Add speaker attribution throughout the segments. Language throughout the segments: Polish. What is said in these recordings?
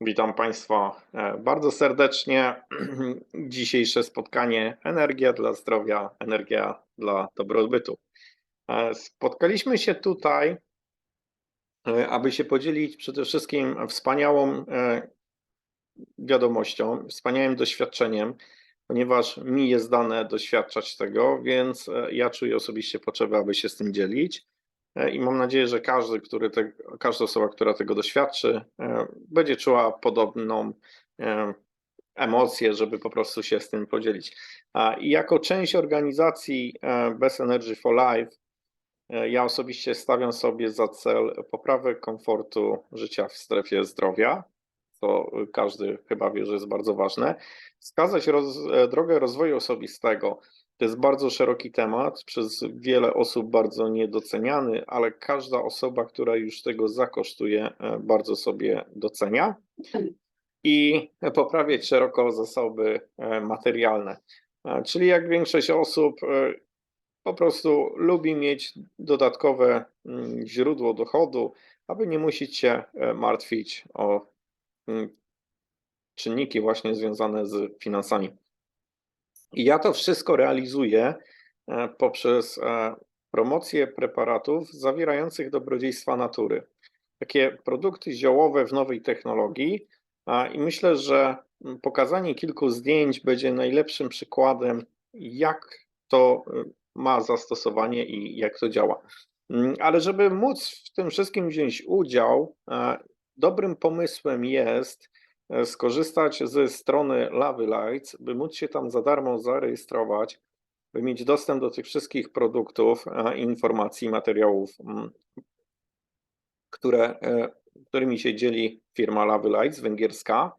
Speaker 1: Witam Państwa e, bardzo serdecznie. Dzisiejsze spotkanie Energia dla zdrowia, energia dla dobrobytu. E, Spotkaliśmy się tutaj, e, aby się podzielić przede wszystkim wspaniałą wiadomością, wspaniałym doświadczeniem, ponieważ mi jest dane doświadczać tego, więc ja czuję osobiście potrzebę, aby się z tym dzielić. E, I mam nadzieję, że każdy, który te, każda osoba, która tego doświadczy, e, będzie czuła podobną e, emocję, żeby po prostu się z tym podzielić. I jako część organizacji Best Energy for Life, ja osobiście stawiam sobie za cel poprawę komfortu życia w strefie zdrowia, co każdy chyba wie, że jest bardzo ważne. Wskazać roz, e, drogę rozwoju osobistego. To jest bardzo szeroki temat, przez wiele osób bardzo niedoceniany, ale każda osoba, która już tego zakosztuje, e, bardzo sobie docenia. I poprawiać szeroko zasoby e, materialne. Czyli jak większość osób po prostu lubi mieć dodatkowe mm, źródło dochodu, aby nie musieć się martwić o czynniki właśnie związane z finansami. I ja to wszystko realizuję e, poprzez e, promocję preparatów zawierających dobrodziejstwa natury. Takie produkty ziołowe w nowej technologii. I myślę, że mm, pokazanie kilku zdjęć będzie najlepszym przykładem, jak to y, ma zastosowanie i jak to działa. Mm, Ale żeby móc w tym wszystkim wziąć udział, e, dobrym pomysłem jest e, skorzystać ze strony Lawy Lights, by móc się tam za darmo zarejestrować, by mieć dostęp do tych wszystkich produktów, e, informacji, materiałów, mm, które, e, którymi się dzieli firma Lawy Lights węgierska,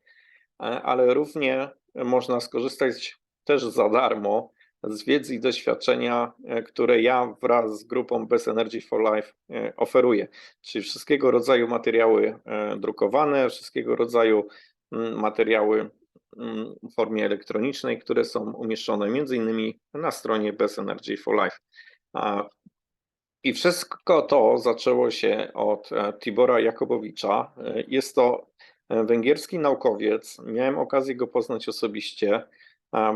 Speaker 1: ale równie można skorzystać też za darmo z wiedzy i doświadczenia, e, które ja wraz z grupą Best Energy for Life e, oferuję. Czyli wszystkiego rodzaju materiały e, drukowane, wszystkiego rodzaju mm, materiały mm, w formie elektronicznej, które są umieszczone między innymi na stronie Best Energy for Life. I wszystko to zaczęło się od Tibora Jakobowicza. Jest to węgierski naukowiec. Miałem okazję go poznać osobiście.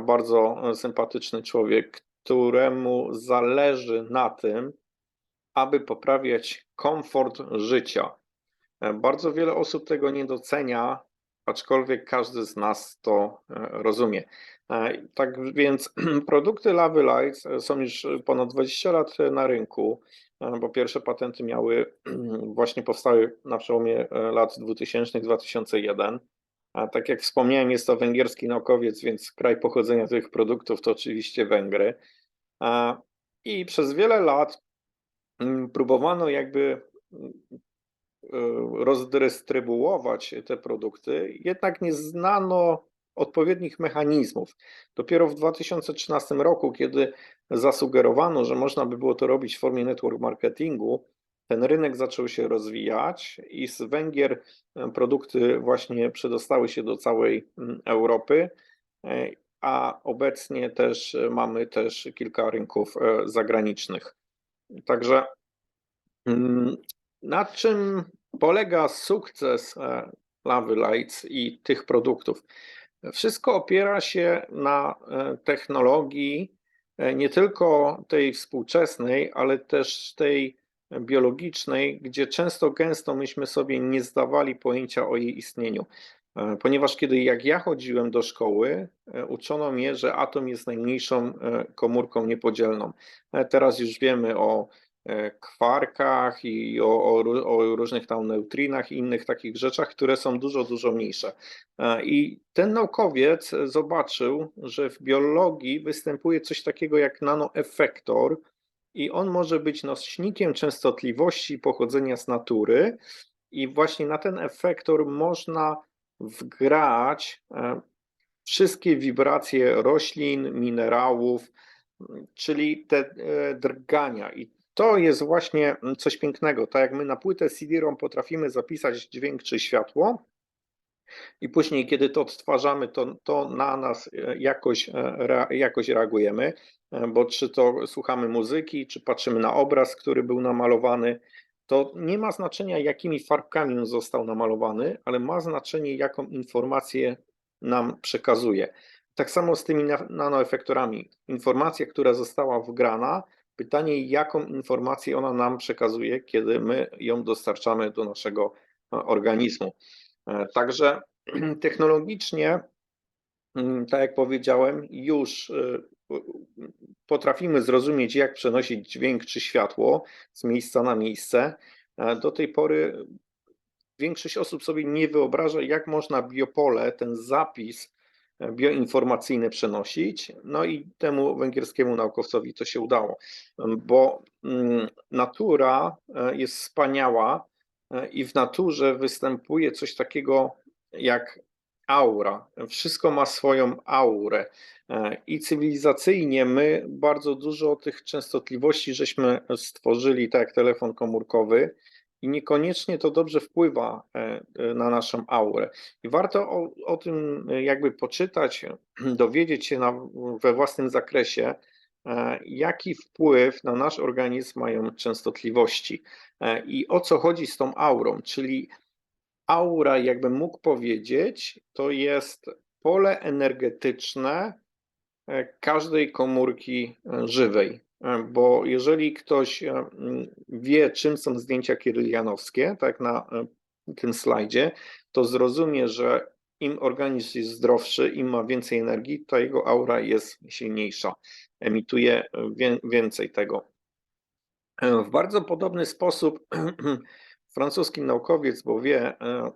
Speaker 1: Bardzo e, sympatyczny człowiek, któremu zależy na tym, aby poprawiać komfort życia. E, Bardzo wiele osób tego nie docenia, aczkolwiek każdy z nas to e, rozumie. Tak więc produkty Lawy Lights są już ponad 20 lat na rynku, bo pierwsze patenty miały właśnie powstały na przełomie lat 2000-2001. A tak jak wspomniałem, jest to węgierski naukowiec, więc kraj pochodzenia tych produktów to oczywiście Węgry. I przez wiele lat mm, próbowano jakby mm, rozdystrybuować te produkty, jednak nie znano odpowiednich mechanizmów. Dopiero w 2013 roku, kiedy zasugerowano, że można by było to robić w formie network marketingu, ten rynek zaczął się rozwijać i z Węgier e, produkty właśnie przedostały się do całej mm, Europy, e, a obecnie też e, mamy też kilka rynków zagranicznych. Także mm, na czym polega sukces Lawy Lights i tych produktów? Wszystko opiera się na technologii nie tylko tej współczesnej, ale też tej biologicznej, gdzie często gęsto myśmy sobie nie zdawali pojęcia o jej istnieniu. E, Ponieważ kiedy jak ja chodziłem do szkoły, e, uczono mnie, że atom jest najmniejszą e, komórką niepodzielną. Teraz już wiemy o kwarkach i o, o, o różnych tam neutrinach i innych takich rzeczach, które są dużo, dużo mniejsze. I ten naukowiec zobaczył, że w biologii występuje coś takiego jak nanoefektor i on może być nośnikiem częstotliwości pochodzenia z natury i właśnie na ten efektor można wgrać e, wszystkie wibracje roślin, minerałów, czyli te e, drgania. I to jest właśnie coś pięknego. Tak jak my na płytę CD-ROM potrafimy zapisać dźwięk czy światło, i później, kiedy to odtwarzamy, to, to na nas e, jakoś, jakoś reagujemy, bo czy to słuchamy muzyki, czy patrzymy na obraz, który był namalowany, to nie ma znaczenia, jakimi farbkami on został namalowany, ale ma znaczenie, jaką informację nam przekazuje. Tak samo z tymi na- nanoefektorami. Informacja, która została wgrana, pytanie, jaką informację ona nam przekazuje, kiedy my ją dostarczamy do naszego e, organizmu. E, Także technologicznie, mm, tak jak powiedziałem, już e, potrafimy zrozumieć, jak przenosić dźwięk czy światło z miejsca na miejsce. E, Do tej pory większość osób sobie nie wyobraża, jak można biopole, ten zapis e, bioinformacyjny przenosić. No i temu węgierskiemu naukowcowi to się udało, bo mm, natura e, jest wspaniała i w naturze występuje coś takiego jak aura. Wszystko ma swoją aurę. E, I cywilizacyjnie my bardzo dużo tych częstotliwości żeśmy stworzyli, tak jak telefon komórkowy, i niekoniecznie to dobrze wpływa e, e, na naszą aurę. I warto o, o tym jakby poczytać, dowiedzieć się na, we własnym zakresie, jaki wpływ na nasz organizm mają częstotliwości i o co chodzi z tą aurą, czyli aura, jakbym mógł powiedzieć, to jest pole energetyczne e, każdej komórki e, żywej. E, Bo jeżeli ktoś wie, czym są zdjęcia kirylianowskie, tak na tym slajdzie, to zrozumie, że im organizm jest zdrowszy, im ma więcej energii, to jego aura jest silniejsza, emituje wię- więcej tego. W bardzo podobny sposób francuski naukowiec, bo wie, e,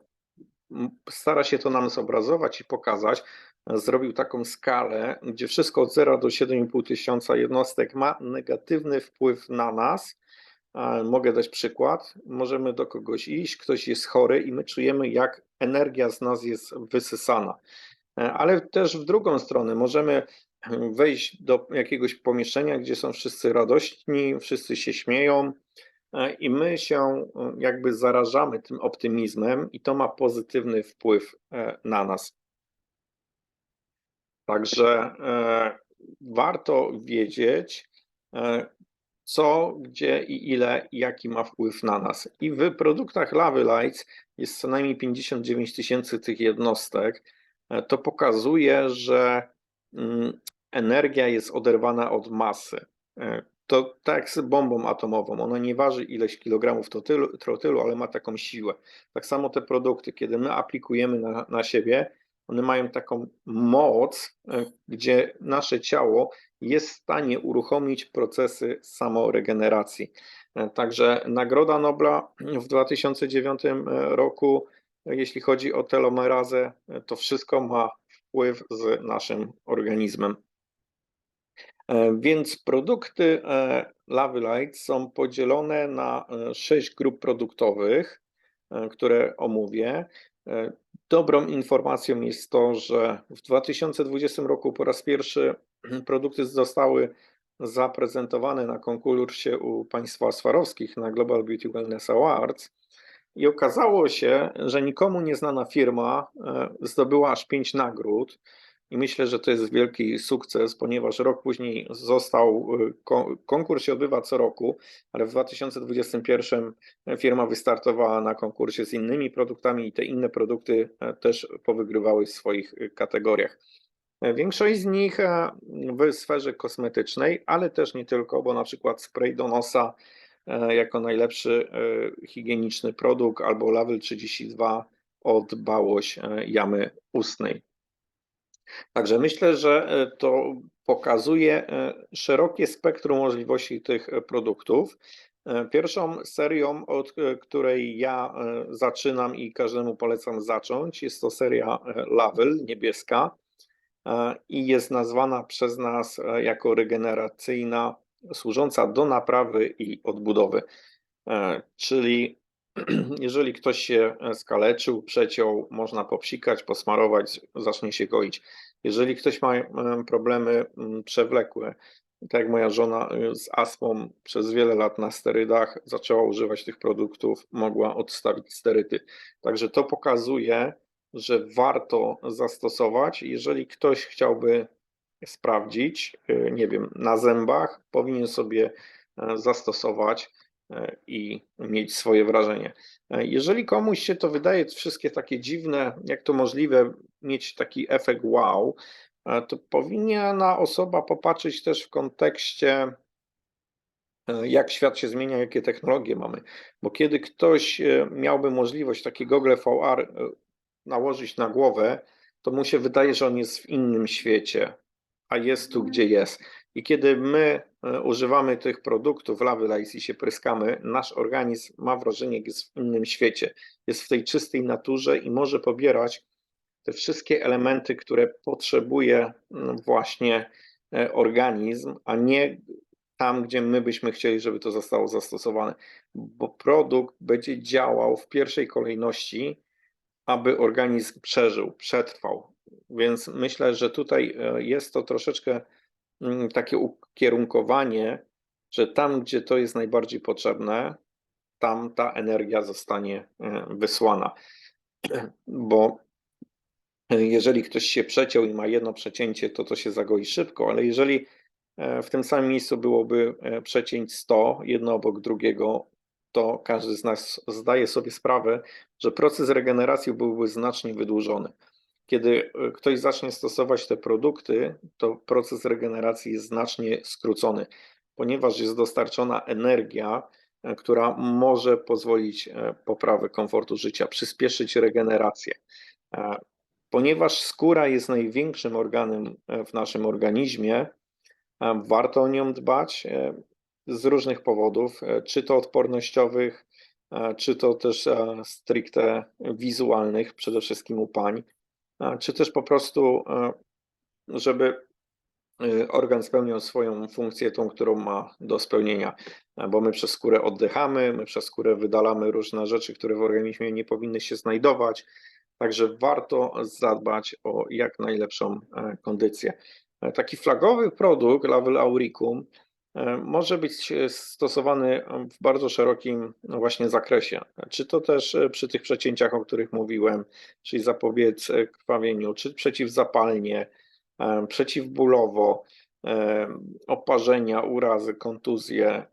Speaker 1: stara się to nam zobrazować i pokazać, e, zrobił taką skalę, gdzie wszystko od 0 do 7,5 tysiąca jednostek ma negatywny wpływ na nas. E, Mogę dać przykład. Możemy do kogoś iść, ktoś jest chory i my czujemy, jak energia z nas jest wysysana. Ale też w drugą stronę możemy wejść do jakiegoś pomieszczenia, gdzie są wszyscy radośni, wszyscy się śmieją i my się e, jakby zarażamy tym optymizmem i to ma pozytywny wpływ e, na nas. Także e, warto wiedzieć, e, co, gdzie i ile, i jaki ma wpływ na nas. I w produktach Lawy Lights jest co najmniej 59 tysięcy tych jednostek. E, To pokazuje, że mm, energia jest oderwana od masy. To tak z bombą atomową. Ona nie waży ileś kilogramów trotylu, trotylu, ale ma taką siłę. Tak samo te produkty, kiedy my aplikujemy na, na siebie, one mają taką moc, e, gdzie nasze ciało jest w stanie uruchomić procesy samoregeneracji. E, Także Nagroda Nobla w 2009 roku, e, jeśli chodzi o telomerazę, to wszystko ma wpływ z naszym organizmem. E, Więc produkty e, Lavy Light są podzielone na e, sześć grup produktowych, które omówię. Dobrą informacją jest to, że w 2020 roku po raz pierwszy produkty zostały zaprezentowane na konkursie u państwa Swarowskich na Global Beauty Wellness Awards. I okazało się, że nikomu nieznana firma zdobyła aż pięć nagród. I myślę, że to jest wielki sukces, ponieważ rok później został, y, ko- konkurs się odbywa co roku, ale w 2021 firma wystartowała na konkursie z innymi produktami i te inne produkty e, też powygrywały w swoich y, kategoriach. E, Większość z nich e, w sferze kosmetycznej, ale też nie tylko, bo na przykład spray do nosa jako najlepszy higieniczny produkt albo Level 32 o dbałość e, jamy ustnej. Także myślę, że e, to pokazuje e, szerokie spektrum możliwości tych e, produktów. Pierwszą serią, od której ja zaczynam i każdemu polecam zacząć, jest to seria Lavel niebieska i jest nazwana przez nas jako regeneracyjna, służąca do naprawy i odbudowy. Czyli jeżeli ktoś się e, skaleczył, przeciął, można popsikać, posmarować, zacznie się goić. Jeżeli ktoś ma e, problemy mm, przewlekłe, tak jak moja żona e, z astmą przez wiele lat na sterydach zaczęła używać tych produktów, mogła odstawić sterydy. Także to pokazuje, że warto zastosować. Jeżeli ktoś chciałby sprawdzić, nie wiem, na zębach, powinien sobie zastosować. E, i mieć swoje wrażenie. E, Jeżeli komuś się to wydaje wszystkie takie dziwne, jak to możliwe mieć taki efekt wow, e, to powinna osoba popatrzeć też w kontekście jak świat się zmienia, jakie technologie mamy. Bo kiedy ktoś miałby możliwość takie gogle VR nałożyć na głowę, to mu się wydaje, że on jest w innym świecie, a jest tu, gdzie jest. I kiedy my używamy tych produktów Lawy Lice i się pryskamy, nasz organizm ma wrażenie, że jest w innym świecie, jest w tej czystej naturze i może pobierać te wszystkie elementy, które potrzebuje mm, właśnie organizm, a nie tam, gdzie my byśmy chcieli, żeby to zostało zastosowane, bo produkt będzie działał w pierwszej kolejności, aby organizm przeżył, przetrwał. Więc myślę, że tutaj e, jest to troszeczkę takie ukierunkowanie, że tam, gdzie to jest najbardziej potrzebne, tam ta energia zostanie e, wysłana. Bo e, jeżeli ktoś się przeciął i ma jedno przecięcie, to to się zagoi szybko, ale jeżeli E, w tym samym miejscu byłoby przecięć 100, jedno obok drugiego, to każdy z nas zdaje sobie sprawę, że proces regeneracji byłby znacznie wydłużony. Kiedy e, ktoś zacznie stosować te produkty, to proces regeneracji jest znacznie skrócony, ponieważ jest dostarczona energia, która może pozwolić poprawę komfortu życia, przyspieszyć regenerację. Ponieważ skóra jest największym organem w naszym organizmie, Warto o nią dbać e, z różnych powodów, e, czy to odpornościowych, e, czy to też stricte wizualnych, przede wszystkim u pań, czy też po prostu, żeby organ spełniał swoją funkcję, tą, którą ma do spełnienia, bo my przez skórę oddychamy, my przez skórę wydalamy różne rzeczy, które w organizmie nie powinny się znajdować, także warto zadbać o jak najlepszą kondycję. Taki flagowy produkt Lavel Auricum e, może być e, stosowany w bardzo szerokim no właśnie zakresie. Czy to też e, przy tych przecięciach, o których mówiłem, czyli zapobiec krwawieniu, czy przeciwzapalnie, przeciwbólowo, oparzenia, urazy, kontuzje,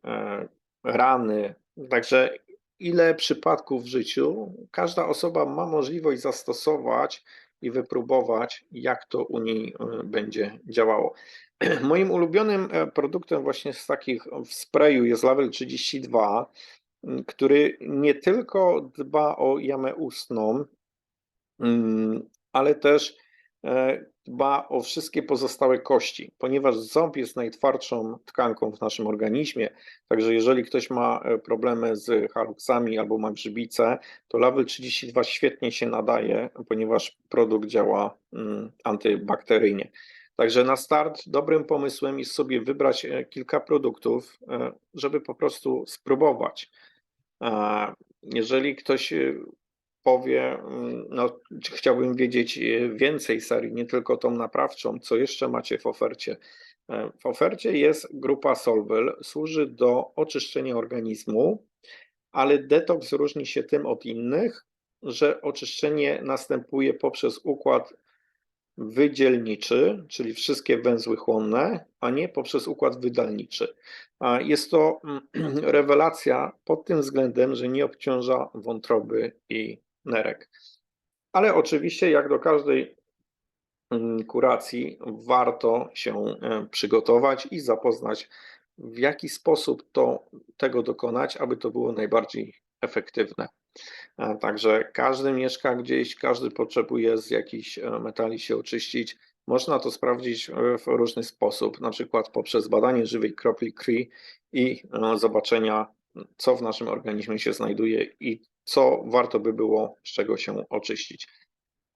Speaker 1: rany. Także ile przypadków w życiu każda osoba ma możliwość zastosować i wypróbować, jak to u niej e, będzie działało. Moim ulubionym e, produktem właśnie z takich w sprayu jest Level 32, który nie tylko dba o jamę ustną, ale też E, dba o wszystkie pozostałe kości, ponieważ ząb jest najtwardszą tkanką w naszym organizmie. Także jeżeli ktoś ma e, problemy z haluksami albo ma grzybicę, to Level 32 świetnie się nadaje, ponieważ produkt działa mm, antybakteryjnie. Także na start dobrym pomysłem jest sobie wybrać e, kilka produktów, żeby po prostu spróbować. Jeżeli ktoś powie, mm, no, chciałbym wiedzieć e, więcej serii, nie tylko tą naprawczą, co jeszcze macie w ofercie. E, w ofercie jest grupa Solvel, służy do oczyszczenia organizmu, ale detoks różni się tym od innych, że oczyszczenie następuje poprzez układ wydzielniczy, czyli wszystkie węzły chłonne, a nie poprzez układ wydalniczy. Jest to mm, rewelacja pod tym względem, że nie obciąża wątroby i nerek. Ale oczywiście, jak do każdej mm, kuracji, warto się e, przygotować i zapoznać, w jaki sposób to, tego dokonać, aby to było najbardziej efektywne. E, także każdy mieszka gdzieś, każdy potrzebuje z jakichś e, metali się oczyścić. Można to sprawdzić w różny sposób, na przykład poprzez badanie żywej kropli krwi i zobaczenia, co w naszym organizmie się znajduje i co warto by było z czego się oczyścić.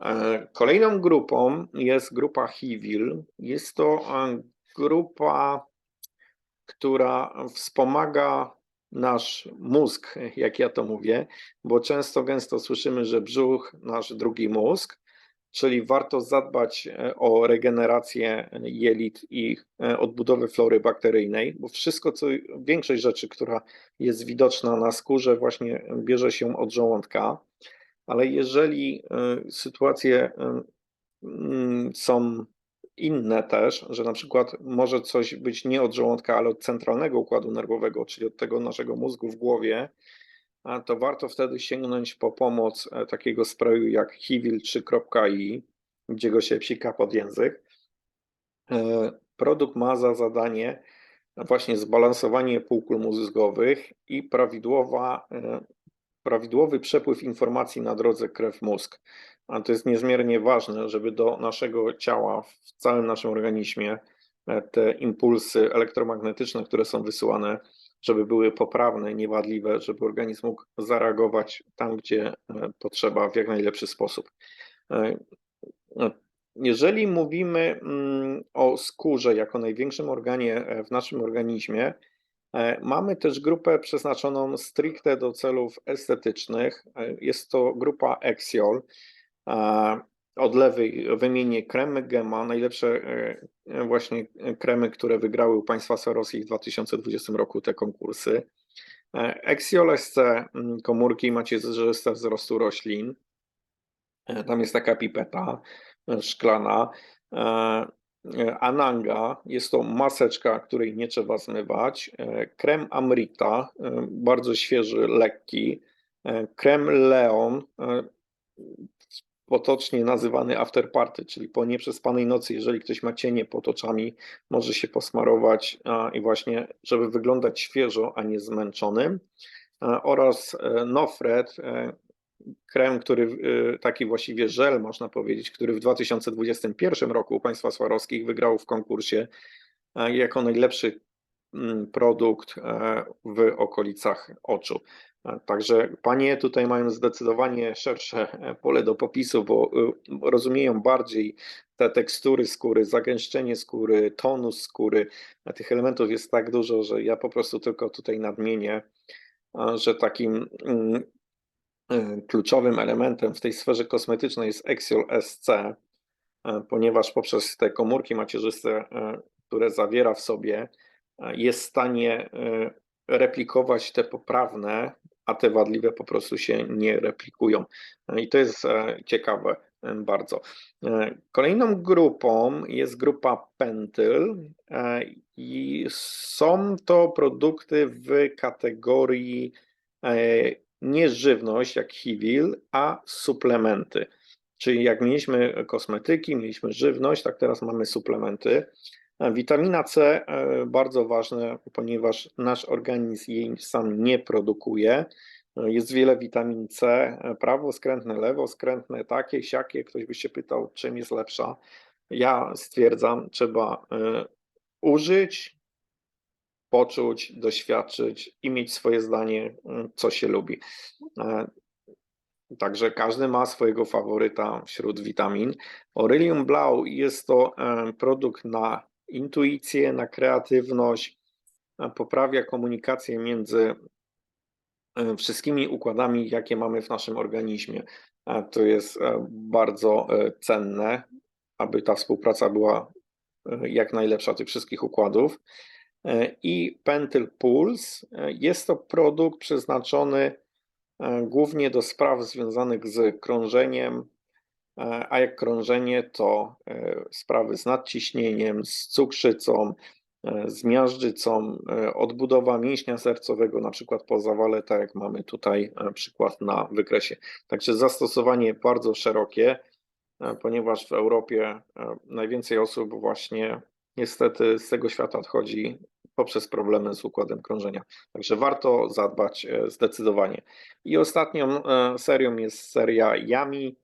Speaker 1: E, kolejną grupą jest grupa HIVIL. Jest to e, grupa, która wspomaga nasz mózg, jak ja to mówię, bo często gęsto słyszymy, że brzuch, nasz drugi mózg, czyli warto zadbać e, o regenerację jelit i e, odbudowę flory bakteryjnej, bo wszystko, co większość rzeczy, która jest widoczna na skórze, właśnie bierze się od żołądka. Ale jeżeli e, sytuacje mm, są inne też, że na przykład może coś być nie od żołądka, ale od centralnego układu nerwowego, czyli od tego naszego mózgu w głowie, to warto wtedy sięgnąć po pomoc e, takiego sprayu jak Hivil 3.i, gdzie go się psika pod język. E, Produkt ma za zadanie właśnie zbalansowanie półkul mózgowych i prawidłowa, e, prawidłowy przepływ informacji na drodze krew-mózg. A to jest niezmiernie ważne, żeby do naszego ciała, w całym naszym organizmie, te impulsy elektromagnetyczne, które są wysyłane, żeby były poprawne, niewadliwe, żeby organizm mógł zareagować tam, gdzie e, potrzeba, w jak najlepszy sposób. E, no, Jeżeli mówimy mm, o skórze jako największym organie e, w naszym organizmie, mamy też grupę przeznaczoną stricte do celów estetycznych. Jest to grupa Exiol. E, Od lewej wymienię kremy Gema, najlepsze e, właśnie kremy, które wygrały u państwa Swarowskich w 2020 roku te konkursy. E, Exiol SC mm, komórki macierzyste wzrostu roślin. E, Tam jest taka pipeta e, szklana. E, e, Ananga jest to maseczka, której nie trzeba zmywać. E, Krem Amrita, e, bardzo świeży, lekki. E, Krem Leon, e, potocznie nazywany afterparty, czyli po nieprzespanej nocy, jeżeli ktoś ma cienie pod oczami, może się posmarować i właśnie, żeby wyglądać świeżo, a nie zmęczonym. Oraz e, Nofred, e, krem, który e, taki właściwie żel, można powiedzieć, który w 2021 roku u państwa Swarowskich wygrał w konkursie jako najlepszy mm, produkt w okolicach oczu. Także panie tutaj mają zdecydowanie szersze e, pole do popisu, bo e, rozumieją bardziej te tekstury skóry, zagęszczenie skóry, tonus skóry. Tych elementów jest tak dużo, że ja po prostu tylko tutaj nadmienię, że takim mm, e, kluczowym elementem w tej sferze kosmetycznej jest Exiol SC, ponieważ poprzez te komórki macierzyste, które zawiera w sobie, jest w stanie replikować te poprawne, a te wadliwe po prostu się nie replikują. I to jest e, ciekawe e, bardzo. E, Kolejną grupą jest grupa Pentyl i są to produkty w kategorii nie żywność jak Hivil, a suplementy. Czyli jak mieliśmy kosmetyki, mieliśmy żywność, tak teraz mamy suplementy. Witamina C e, bardzo ważne, ponieważ nasz organizm jej sam nie produkuje. E, Jest wiele witamin C, e, prawoskrętne, lewoskrętne, takie, siakie. Ktoś by się pytał, czym jest lepsza. Ja stwierdzam, trzeba użyć, poczuć, doświadczyć i mieć swoje zdanie, co się lubi. Także każdy ma swojego faworyta wśród witamin. Aurelium Blau jest to produkt na intuicję, na kreatywność, poprawia komunikację między e, wszystkimi układami, jakie mamy w naszym organizmie. E, To jest e, bardzo cenne, aby ta współpraca była jak najlepsza tych wszystkich układów. I Pentyl Pulse jest to produkt przeznaczony głównie do spraw związanych z krążeniem, a jak krążenie, to e, sprawy z nadciśnieniem, z cukrzycą, e, z miażdżycą, e, odbudowa mięśnia sercowego, na przykład po zawale, tak jak mamy tutaj e, przykład na wykresie. Także zastosowanie bardzo szerokie, e, ponieważ w Europie e, najwięcej osób właśnie niestety z tego świata odchodzi poprzez problemy z układem krążenia. Także warto zadbać e, zdecydowanie. I ostatnią e, serią jest seria Yami.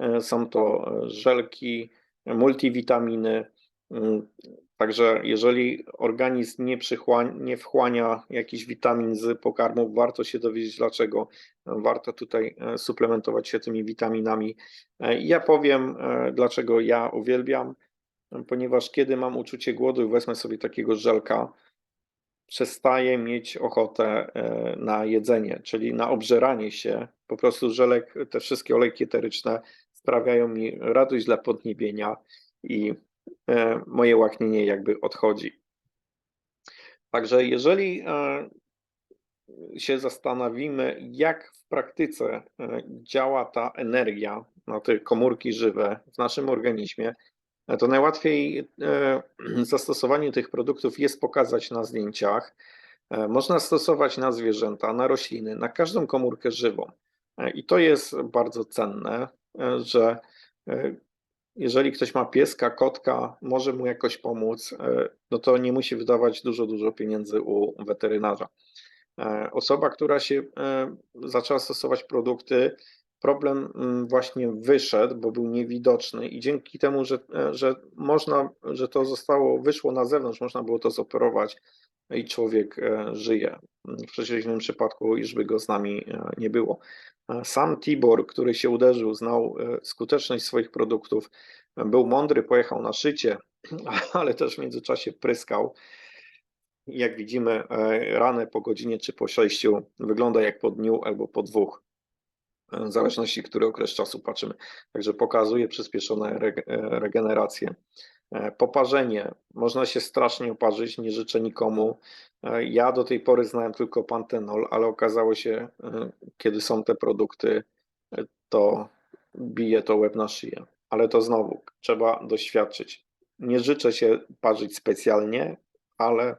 Speaker 1: E, Są to e, żelki, e, multivitaminy. Mm, Także jeżeli organizm nie, nie wchłania jakichś witamin z pokarmów, warto się dowiedzieć dlaczego. Warto tutaj e, suplementować się tymi witaminami. E, Ja powiem, e, dlaczego ja uwielbiam, ponieważ kiedy mam uczucie głodu i wezmę sobie takiego żelka, przestaję mieć ochotę e, na jedzenie, czyli na obżeranie się. Po prostu żelek, te wszystkie olejki eteryczne sprawiają mi radość dla podniebienia i e, moje łaknienie jakby odchodzi. Także jeżeli e, się zastanowimy, jak w praktyce e, działa ta energia na te komórki żywe w naszym organizmie, to najłatwiej zastosowanie tych produktów jest pokazać na zdjęciach. Można stosować na zwierzęta, na rośliny, na każdą komórkę żywą. I to jest bardzo cenne, że e, jeżeli ktoś ma pieska, kotka, może mu jakoś pomóc, e, no to nie musi wydawać dużo, dużo pieniędzy u weterynarza. E, Osoba, która się e, zaczęła stosować produkty, problem mm, właśnie wyszedł, bo był niewidoczny i dzięki temu, że, e, że można, że to zostało, wyszło na zewnątrz, można było to zoperować i człowiek e, żyje. W przeciwnym przypadku, już by go z nami e, nie było. Sam Tibor, który się uderzył, znał e, skuteczność swoich produktów, był mądry, pojechał na szycie, ale też w międzyczasie pryskał. Jak widzimy, e, ranę po godzinie czy po sześciu wygląda jak po dniu albo po dwóch, e, w zależności, który okres czasu patrzymy. Także pokazuje przyspieszone reg- regenerację. Poparzenie. Można się strasznie oparzyć, nie życzę nikomu. E, Ja do tej pory znałem tylko pantenol, ale okazało się, e, kiedy są te produkty, e, to bije to łeb na szyję. Ale to znowu trzeba doświadczyć. Nie życzę się parzyć specjalnie, ale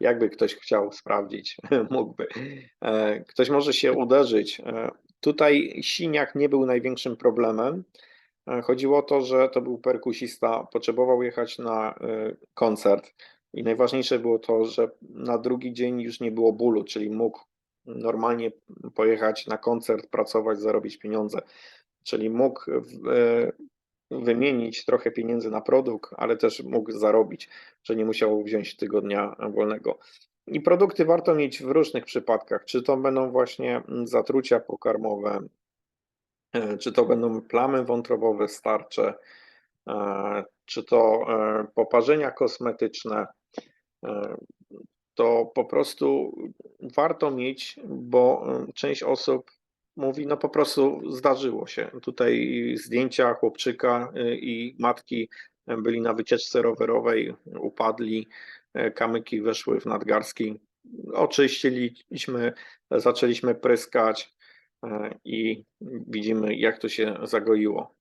Speaker 1: jakby ktoś chciał sprawdzić, mógłby. Ktoś może się uderzyć. Tutaj siniak nie był największym problemem. Chodziło o to, że to był perkusista, potrzebował jechać na koncert i najważniejsze było to, że na drugi dzień już nie było bólu, czyli mógł normalnie pojechać na koncert, pracować, zarobić pieniądze. Czyli mógł e, wymienić trochę pieniędzy na produkt, ale też mógł zarobić, że nie musiał wziąć tygodnia wolnego. I produkty warto mieć w różnych przypadkach, czy to będą właśnie zatrucia pokarmowe, e, czy to będą plamy wątrobowe, starcze, e, czy to e, poparzenia kosmetyczne. E, To po prostu warto mieć, bo e, część osób mówi, no po prostu zdarzyło się. Tutaj zdjęcia chłopczyka i matki byli na wycieczce rowerowej, upadli, kamyki weszły w nadgarstki. Oczyściliśmy, zaczęliśmy pryskać i widzimy, jak to się zagoiło.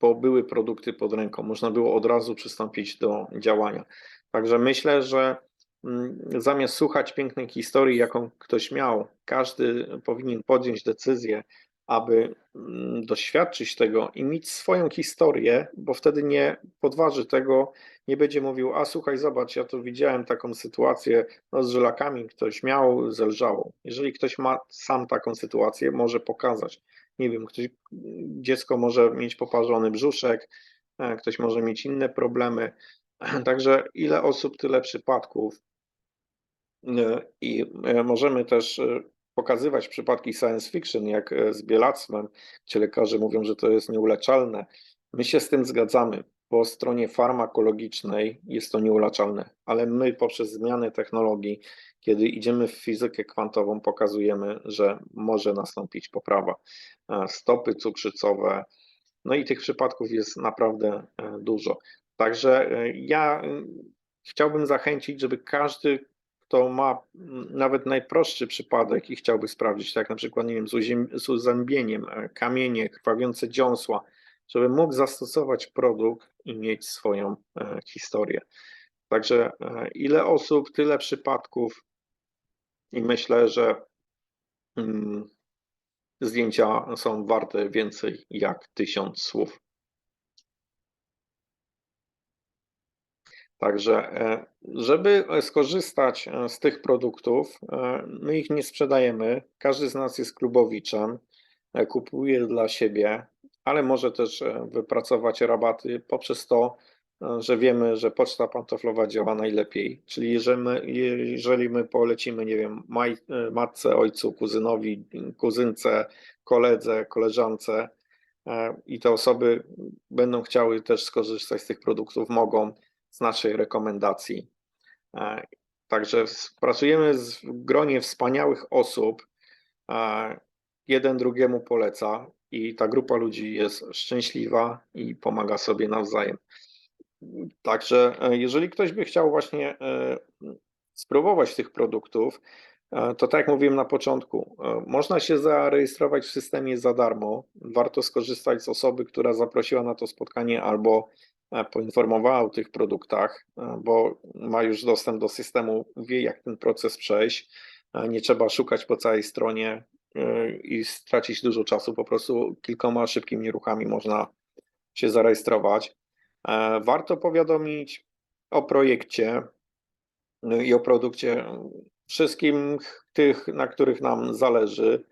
Speaker 1: Bo były produkty pod ręką, można było od razu przystąpić do działania. Także myślę, że mm, zamiast słuchać pięknej historii, jaką ktoś miał, każdy powinien podjąć decyzję, aby mm, doświadczyć tego i mieć swoją historię, bo wtedy nie podważy tego, nie będzie mówił, a słuchaj, zobacz, ja tu widziałem taką sytuację no, z żylakami, ktoś miał, zelżało. Jeżeli ktoś ma sam taką sytuację, może pokazać. Nie wiem, ktoś, dziecko może mieć poparzony brzuszek, e, ktoś może mieć inne problemy. Także ile osób, tyle przypadków. E, I e, możemy też pokazywać przypadki science fiction, jak z bielactwem, gdzie lekarze mówią, że to jest nieuleczalne. My się z tym zgadzamy. Po stronie farmakologicznej jest to nieuleczalne, ale my poprzez zmianę technologii, kiedy idziemy w fizykę kwantową, pokazujemy, że może nastąpić poprawa. E, Stopy cukrzycowe, no i tych przypadków jest naprawdę e, dużo. Także e, ja chciałbym zachęcić, żeby każdy, kto ma nawet najprostszy przypadek i chciałby sprawdzić, tak na przykład, nie wiem, z, uzębieniem, kamienie, krwawiące dziąsła, żeby mógł zastosować produkt i mieć swoją e, historię. Także e, ile osób, tyle przypadków i myślę, że mm, zdjęcia są warte więcej jak tysiąc słów. Także, e, żeby skorzystać z tych produktów, my ich nie sprzedajemy. Każdy z nas jest klubowiczem, kupuje dla siebie, ale może też e, wypracować rabaty poprzez to, e, że wiemy, że poczta pantoflowa działa najlepiej. Czyli jeżeli my, jeżeli my polecimy, nie wiem, maj, e, matce, ojcu, kuzynowi, kuzynce, koledze, koleżance i te osoby będą chciały też skorzystać z tych produktów, mogą z naszej rekomendacji. Także pracujemy w gronie wspaniałych osób. Jeden drugiemu poleca i ta grupa ludzi jest szczęśliwa i pomaga sobie nawzajem. Także e, jeżeli ktoś by chciał właśnie e, spróbować tych produktów, e, to tak jak mówiłem na początku, można się zarejestrować w systemie za darmo. Warto skorzystać z osoby, która zaprosiła na to spotkanie albo poinformowała o tych produktach, bo ma już dostęp do systemu, wie jak ten proces przejść. Nie trzeba szukać po całej stronie i stracić dużo czasu. Po prostu kilkoma szybkimi ruchami można się zarejestrować. E, Warto powiadomić o projekcie no i o produkcie wszystkim tych, na których nam zależy,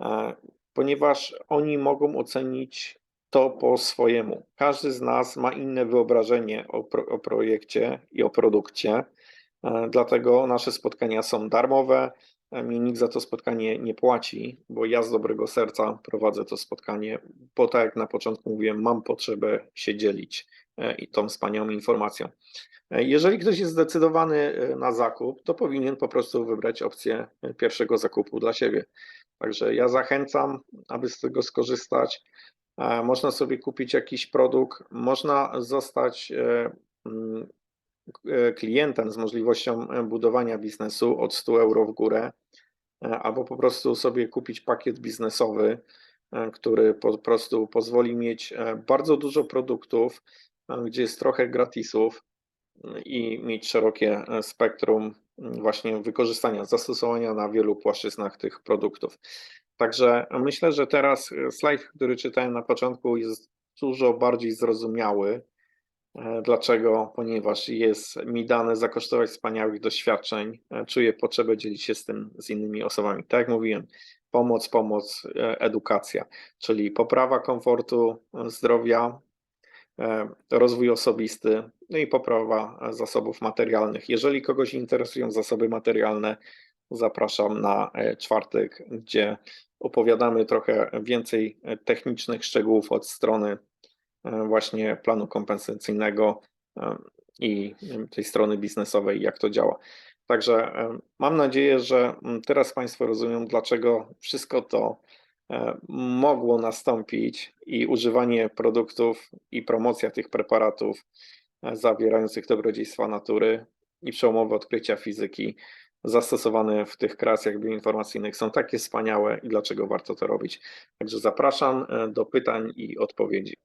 Speaker 1: e, ponieważ oni mogą ocenić to po swojemu. Każdy z nas ma inne wyobrażenie o, pro, o projekcie i o produkcie, e, dlatego nasze spotkania są darmowe. E, Mi nikt za to spotkanie nie płaci, bo ja z dobrego serca prowadzę to spotkanie, bo tak jak na początku mówiłem, mam potrzebę się dzielić e, i tą wspaniałą informacją. E, Jeżeli ktoś jest zdecydowany na zakup, to powinien po prostu wybrać opcję pierwszego zakupu dla siebie. Także ja zachęcam, aby z tego skorzystać. Można sobie kupić jakiś produkt, można zostać klientem z możliwością e, budowania biznesu od 100 euro w górę, e, albo po prostu sobie kupić pakiet biznesowy, e, który po prostu pozwoli mieć e, bardzo dużo produktów, e, gdzie jest trochę gratisów i mieć szerokie e, spektrum właśnie wykorzystania, zastosowania na wielu płaszczyznach tych produktów. Także myślę, że teraz e, slajd, który czytałem na początku, jest dużo bardziej zrozumiały. E, Dlaczego? Ponieważ jest mi dane zakosztować wspaniałych doświadczeń, e, czuję potrzebę dzielić się z tym z innymi osobami. Tak jak mówiłem, pomoc, pomoc, e, edukacja, czyli poprawa komfortu, zdrowia, rozwój osobisty, no i poprawa zasobów materialnych. Jeżeli kogoś interesują zasoby materialne, zapraszam na czwartek, gdzie opowiadamy trochę więcej technicznych szczegółów od strony właśnie planu kompensacyjnego e, i e, tej strony biznesowej, jak to działa. Także e, mam nadzieję, że mm, teraz Państwo rozumieją, dlaczego wszystko to e, mogło nastąpić i używanie produktów i promocja tych preparatów e, zawierających dobrodziejstwa natury i przełomowe odkrycia fizyki zastosowane w tych kreacjach bioinformacyjnych są takie wspaniałe i dlaczego warto to robić. Także zapraszam e, do pytań i odpowiedzi.